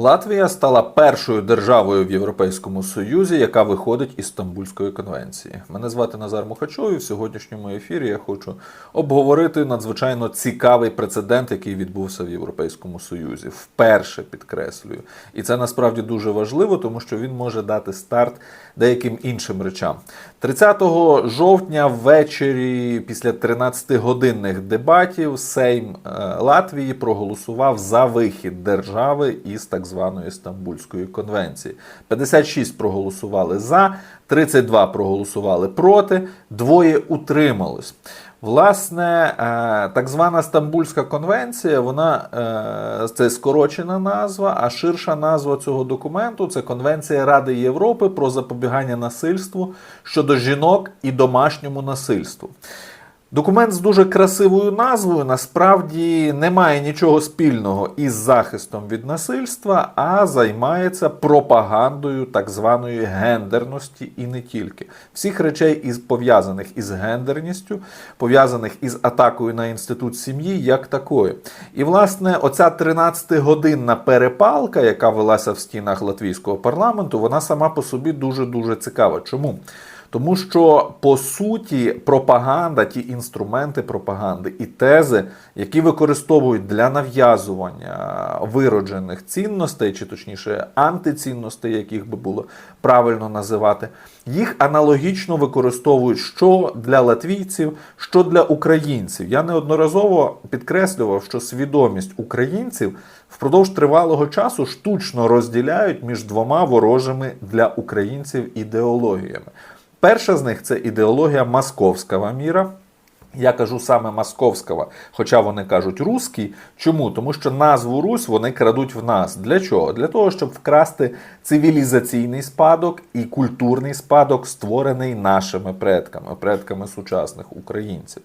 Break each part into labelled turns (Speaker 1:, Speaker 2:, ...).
Speaker 1: Латвія стала першою державою в Європейському Союзі, яка виходить із Стамбульської конвенції. Мене звати Назар Мухачов, і в сьогоднішньому ефірі я хочу обговорити надзвичайно цікавий прецедент, який відбувся в Європейському Союзі. Вперше підкреслюю. І це насправді дуже важливо, тому що він може дати старт деяким іншим речам. 30 жовтня ввечері, після 13-годинних дебатів, Сейм е, Латвії проголосував за вихід держави із так званої Стамбульської конвенції. 56 проголосували за, 32 проголосували проти, двоє утримались. Власне, е, так звана Стамбульська конвенція, вона е, це скорочена назва, а ширша назва цього документу це Конвенція Ради Європи про запобігання насильству щодо жінок і домашньому насильству. Документ з дуже красивою назвою насправді не має нічого спільного із захистом від насильства, а займається пропагандою так званої гендерності і не тільки всіх речей, із пов'язаних із гендерністю, пов'язаних із атакою на інститут сім'ї, як такої. І власне, оця 13-годинна перепалка, яка велася в стінах латвійського парламенту, вона сама по собі дуже дуже цікава. Чому? Тому що по суті пропаганда, ті інструменти пропаганди і тези, які використовують для нав'язування вироджених цінностей, чи точніше антицінностей, яких би було правильно називати, їх аналогічно використовують що для латвійців, що для українців. Я неодноразово підкреслював, що свідомість українців впродовж тривалого часу штучно розділяють між двома ворожими для українців ідеологіями. Перша з них це ідеологія московського міра. Я кажу саме московського, хоча вони кажуть русський. Чому? Тому що назву Русь вони крадуть в нас. Для чого? Для того, щоб вкрасти цивілізаційний спадок і культурний спадок, створений нашими предками, предками сучасних українців.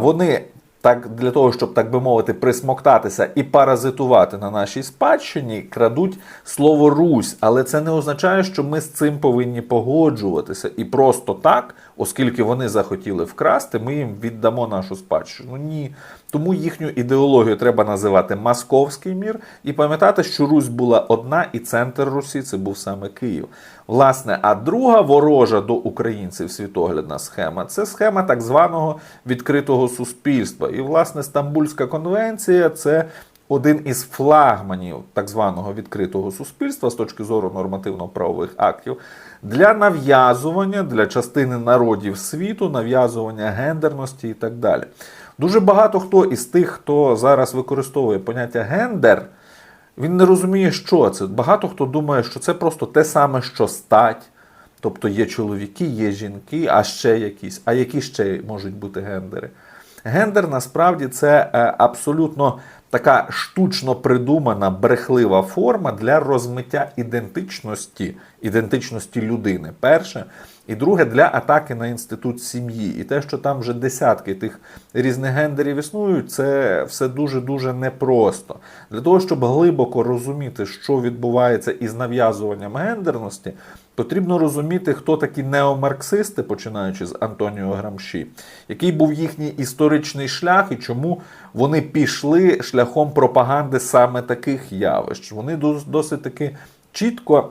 Speaker 1: Вони так для того, щоб так би мовити, присмоктатися і паразитувати на нашій спадщині, крадуть слово Русь, але це не означає, що ми з цим повинні погоджуватися. І просто так, оскільки вони захотіли вкрасти, ми їм віддамо нашу спадщину. Ні. Тому їхню ідеологію треба називати Московський мір і пам'ятати, що Русь була одна, і центр Русі це був саме Київ. Власне, а друга ворожа до українців світоглядна схема це схема так званого відкритого суспільства. І, власне, Стамбульська конвенція це. Один із флагманів так званого відкритого суспільства з точки зору нормативно-правових актів для нав'язування для частини народів світу, нав'язування гендерності і так далі. Дуже багато хто із тих, хто зараз використовує поняття гендер, він не розуміє, що це. Багато хто думає, що це просто те саме, що стать. Тобто є чоловіки, є жінки, а ще якісь. А які ще можуть бути гендери? Гендер насправді це е, абсолютно така штучно придумана брехлива форма для розмиття ідентичності, ідентичності людини. Перше. І друге для атаки на інститут сім'ї. І те, що там вже десятки тих різних гендерів існують, це все дуже-дуже непросто. Для того, щоб глибоко розуміти, що відбувається із нав'язуванням гендерності, потрібно розуміти, хто такі неомарксисти, починаючи з Антоніо Грамші, який був їхній історичний шлях і чому вони пішли шляхом пропаганди саме таких явищ. Вони досить таки чітко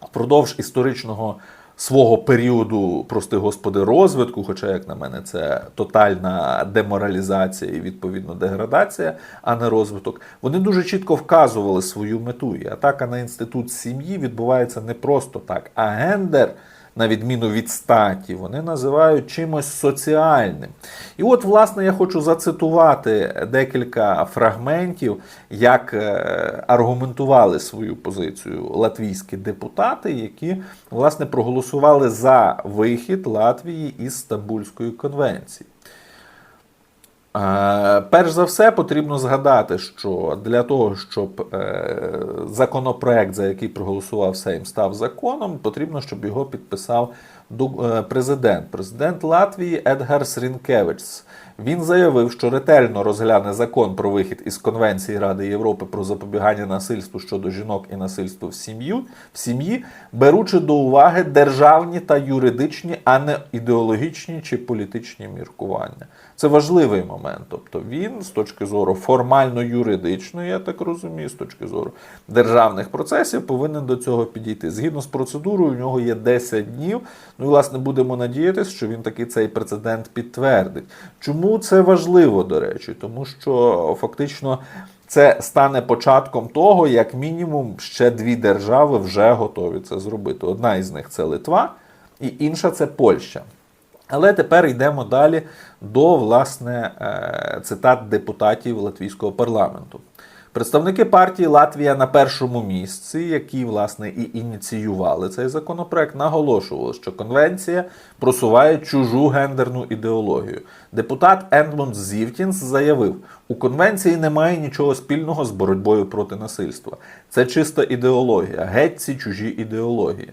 Speaker 1: впродовж історичного свого періоду, прости господи, розвитку, хоча, як на мене, це тотальна деморалізація і відповідно деградація, а не розвиток. Вони дуже чітко вказували свою мету. І атака на інститут сім'ї відбувається не просто так, а гендер. На відміну від статі, вони називають чимось соціальним. І от, власне, я хочу зацитувати декілька фрагментів, як аргументували свою позицію латвійські депутати, які власне проголосували за вихід Латвії із Стамбульської конвенції. Перш за все, потрібно згадати, що для того, щоб е, законопроект, за який проголосував Сейм, став законом, потрібно, щоб його підписав е, президент. Президент Латвії Едгар Срінкевич. Він заявив, що ретельно розгляне закон про вихід із Конвенції Ради Європи про запобігання насильству щодо жінок і насильству в сім'ю в сім'ї, беручи до уваги державні та юридичні, а не ідеологічні чи політичні міркування. Це важливий момент. Тобто він з точки зору формально-юридичної, я так розумію, з точки зору державних процесів, повинен до цього підійти. Згідно з процедурою, у нього є 10 днів. Ну і власне будемо надіятися, що він таки цей прецедент підтвердить. Чому це важливо, до речі? Тому що фактично. Це стане початком того, як мінімум ще дві держави вже готові це зробити. Одна із них це Литва, і інша це Польща. Але тепер йдемо далі до власне е, цитат депутатів латвійського парламенту. Представники партії Латвія на першому місці, які власне і ініціювали цей законопроект, наголошували, що конвенція просуває чужу гендерну ідеологію. Депутат Енлунд Зівтінс заявив: у конвенції немає нічого спільного з боротьбою проти насильства. Це чиста ідеологія, геть ці чужі ідеології.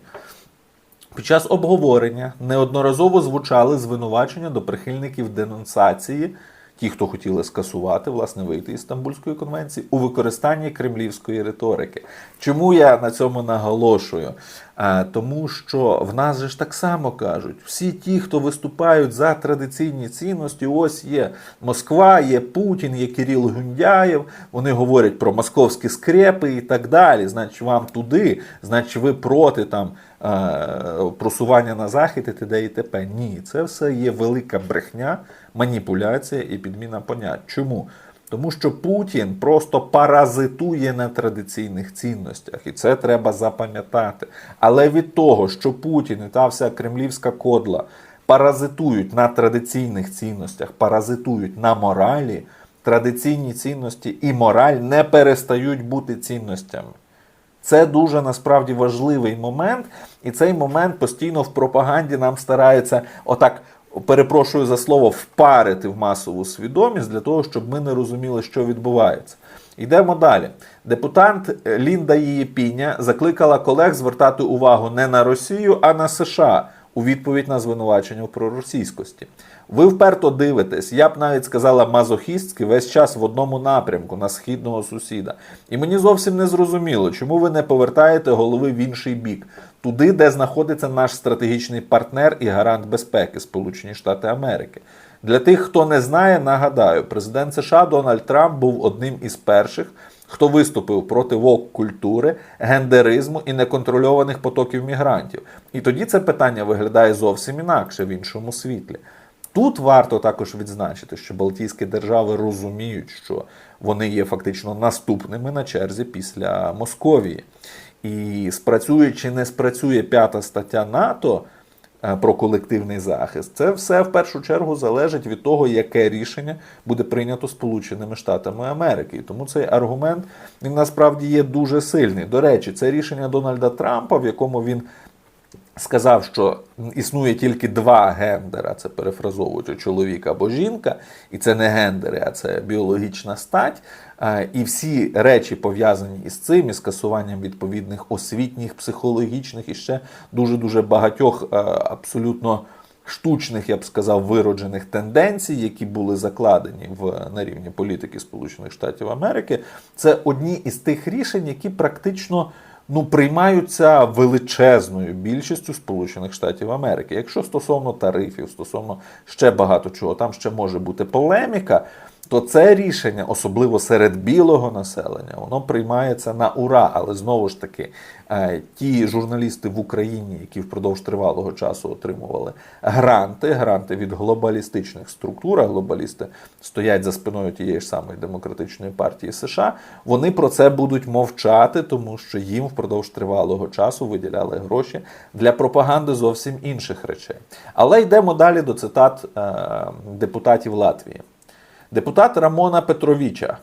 Speaker 1: Під час обговорення неодноразово звучали звинувачення до прихильників денонсації, ті, хто хотіли скасувати, власне, вийти із Стамбульської конвенції, у використанні кремлівської риторики. Чому я на цьому наголошую? Тому що в нас же ж так само кажуть: всі ті, хто виступають за традиційні цінності, ось є Москва, є Путін, є Кирил Гундяєв. Вони говорять про московські скрепи і так далі. Значить, вам туди, значить, ви проти там. Просування на захід і т.д. і т.п. Ні, це все є велика брехня, маніпуляція і підміна понять. Чому? Тому що Путін просто паразитує на традиційних цінностях, і це треба запам'ятати. Але від того, що Путін і та вся кремлівська кодла паразитують на традиційних цінностях, паразитують на моралі, традиційні цінності і мораль не перестають бути цінностями. Це дуже насправді важливий момент, і цей момент постійно в пропаганді нам стараються отак. Перепрошую за слово впарити в масову свідомість для того, щоб ми не розуміли, що відбувається. Йдемо далі. Депутат Лінда Єпіня закликала колег звертати увагу не на Росію, а на США у відповідь на звинувачення у проросійськості. Ви вперто дивитесь, я б навіть сказала мазохістськи весь час в одному напрямку на східного сусіда. І мені зовсім не зрозуміло, чому ви не повертаєте голови в інший бік, туди, де знаходиться наш стратегічний партнер і гарант безпеки Сполучені Штати Америки. Для тих, хто не знає, нагадаю, президент США Дональд Трамп був одним із перших, хто виступив проти вок-культури, гендеризму і неконтрольованих потоків мігрантів. І тоді це питання виглядає зовсім інакше в іншому світлі. Тут варто також відзначити, що Балтійські держави розуміють, що вони є фактично наступними на черзі після Московії. І спрацює чи не спрацює п'ята стаття НАТО про колективний захист, це все в першу чергу залежить від того, яке рішення буде прийнято Сполученими Штатами Америки. І тому цей аргумент він насправді є дуже сильний. До речі, це рішення Дональда Трампа, в якому він сказав, що існує тільки два гендера, це перефразовуючи чоловік або жінка, і це не гендери, а це біологічна стать. Е, І всі речі пов'язані із цим, із скасуванням відповідних освітніх, психологічних і ще дуже дуже багатьох е, абсолютно. Штучних, я б сказав, вироджених тенденцій, які були закладені в на рівні політики Сполучених Штатів Америки, це одні із тих рішень, які практично ну, приймаються величезною більшістю Сполучених Штатів Америки. Якщо стосовно тарифів, стосовно ще багато чого, там ще може бути полеміка, то це рішення, особливо серед білого населення, воно приймається на ура. Але знову ж таки, е, ті журналісти в Україні, які впродовж тривалого часу отримували гранти, гранти від глобалістичних структур, а глобалісти стоять за спиною тієї ж самої демократичної партії США, вони про це будуть мовчати, тому що їм впродовж тривалого часу виділяли гроші для пропаганди зовсім інших речей. Але йдемо далі до цитат е, депутатів Латвії. Депутат Рамона Петровіча.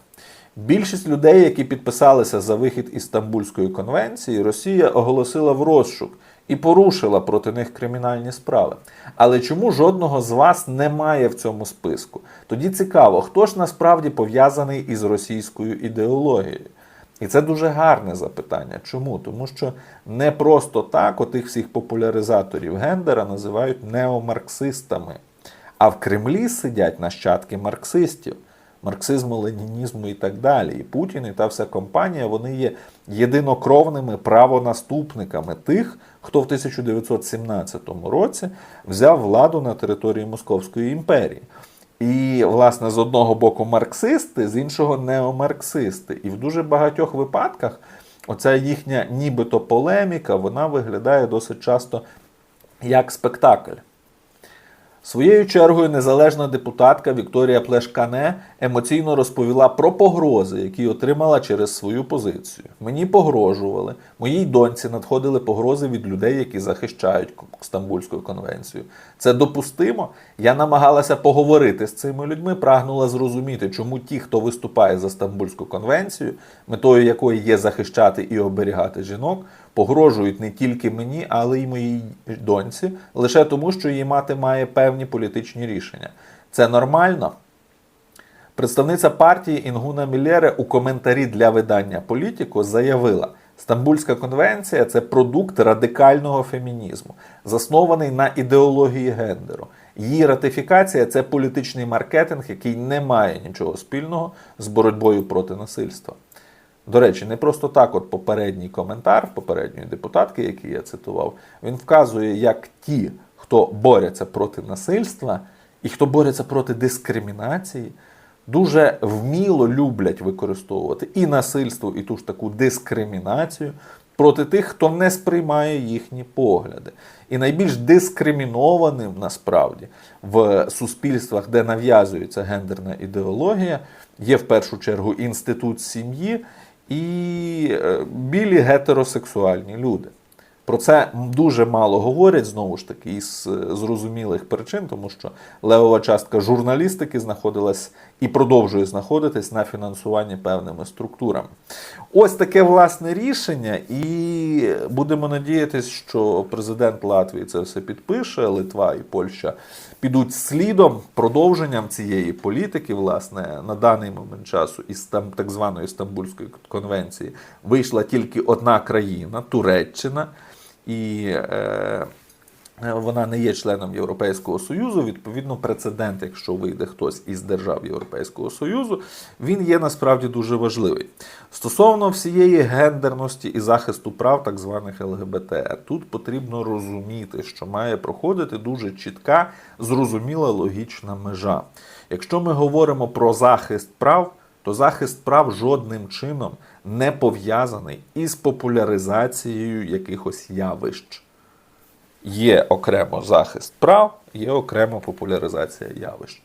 Speaker 1: Більшість людей, які підписалися за вихід із Стамбульської конвенції, Росія оголосила в розшук і порушила проти них кримінальні справи. Але чому жодного з вас немає в цьому списку? Тоді цікаво, хто ж насправді пов'язаний із російською ідеологією? І це дуже гарне запитання. Чому? Тому що не просто так отих всіх популяризаторів гендера називають неомарксистами. А в Кремлі сидять нащадки марксистів, марксизму, ленінізму і так далі. І Путін і та вся компанія вони є єдинокровними правонаступниками тих, хто в 1917 році взяв владу на території Московської імперії. І, власне, з одного боку марксисти, з іншого неомарксисти. І в дуже багатьох випадках оця їхня нібито полеміка, вона виглядає досить часто як спектакль. Своєю чергою незалежна депутатка Вікторія Плешкане емоційно розповіла про погрози, які отримала через свою позицію. Мені погрожували, моїй доньці надходили погрози від людей, які захищають Стамбульську конвенцію. Це допустимо. Я намагалася поговорити з цими людьми, прагнула зрозуміти, чому ті, хто виступає за Стамбульську конвенцію, метою якої є захищати і оберігати жінок, погрожують не тільки мені, але й моїй доньці, лише тому, що її мати має певні політичні рішення. Це нормально. Представниця партії Інгуна Мілєре у коментарі для видання Політіко заявила, Стамбульська конвенція це продукт радикального фемінізму, заснований на ідеології гендеру. Її ратифікація це політичний маркетинг, який не має нічого спільного з боротьбою проти насильства. До речі, не просто так, от попередній коментар попередньої депутатки, який я цитував, він вказує, як ті, хто борються проти насильства і хто бореться проти дискримінації, дуже вміло люблять використовувати і насильство, і ту ж таку дискримінацію проти тих, хто не сприймає їхні погляди. І найбільш дискримінованим насправді в суспільствах, де нав'язується гендерна ідеологія, є в першу чергу інститут сім'ї і е, білі гетеросексуальні люди. Про це дуже мало говорять знову ж таки із е, зрозумілих причин, тому що левова частка журналістики знаходилась і продовжує знаходитись на фінансуванні певними структурами. Ось таке власне рішення, і будемо надіятися, що президент Латвії це все підпише, Литва і Польща підуть слідом продовженням цієї політики. Власне, на даний момент часу із так званої Стамбульської конвенції вийшла тільки одна країна Туреччина і е, вона не є членом Європейського Союзу. Відповідно, прецедент, якщо вийде хтось із держав Європейського Союзу, він є насправді дуже важливий. Стосовно всієї гендерності і захисту прав так званих ЛГБТ, тут потрібно розуміти, що має проходити дуже чітка, зрозуміла логічна межа. Якщо ми говоримо про захист прав, то захист прав жодним чином не пов'язаний із популяризацією якихось явищ. Є окремо захист прав, є окремо популяризація явищ.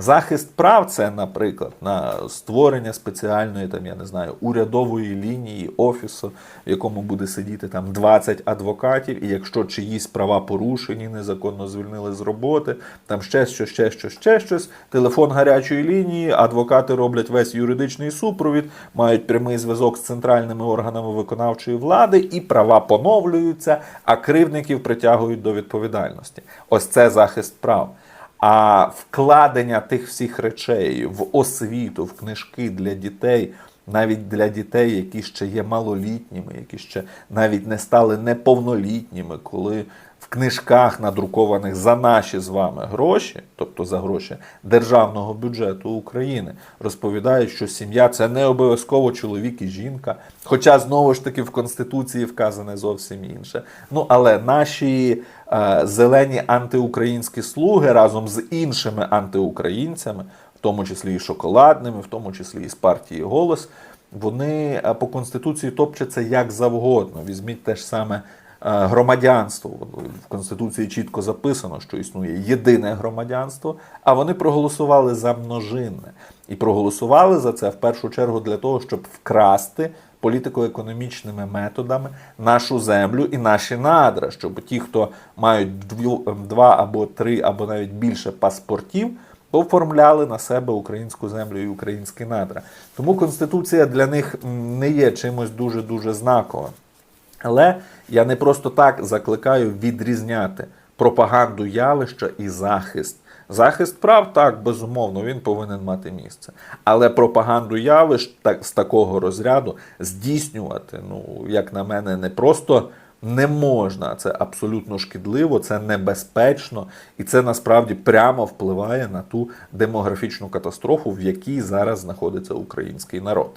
Speaker 1: Захист прав це, наприклад, на створення спеціальної там, я не знаю, урядової лінії офісу, в якому буде сидіти там 20 адвокатів, і якщо чиїсь права порушені, незаконно звільнили з роботи, там ще щось, ще щось, ще щось, телефон гарячої лінії, адвокати роблять весь юридичний супровід, мають прямий зв'язок з центральними органами виконавчої влади, і права поновлюються, а кривдників притягують до відповідальності. Ось це захист прав. А вкладення тих всіх речей в освіту, в книжки для дітей, навіть для дітей, які ще є малолітніми, які ще навіть не стали неповнолітніми, коли в книжках, надрукованих за наші з вами гроші, тобто за гроші державного бюджету України, розповідають, що сім'я це не обов'язково чоловік і жінка. Хоча знову ж таки в Конституції вказане зовсім інше. Ну але наші зелені антиукраїнські слуги разом з іншими антиукраїнцями, в тому числі і шоколадними, в тому числі і з партії голос, вони е, по конституції топчаться як завгодно. Візьміть те ж саме. е, Громадянство в конституції чітко записано, що існує єдине громадянство, а вони проголосували за множинне і проголосували за це в першу чергу для того, щоб вкрасти політико-економічними методами нашу землю і наші надра, щоб ті, хто мають два або три, або навіть більше паспортів, оформляли на себе українську землю і українські надра. Тому конституція для них не є чимось дуже дуже знаковим. Але я не просто так закликаю відрізняти пропаганду явища і захист. Захист прав, так, безумовно, він повинен мати місце. Але пропаганду явищ так, з такого розряду здійснювати, ну, як на мене, не просто не можна. Це абсолютно шкідливо, це небезпечно, і це насправді прямо впливає на ту демографічну катастрофу, в якій зараз знаходиться український народ.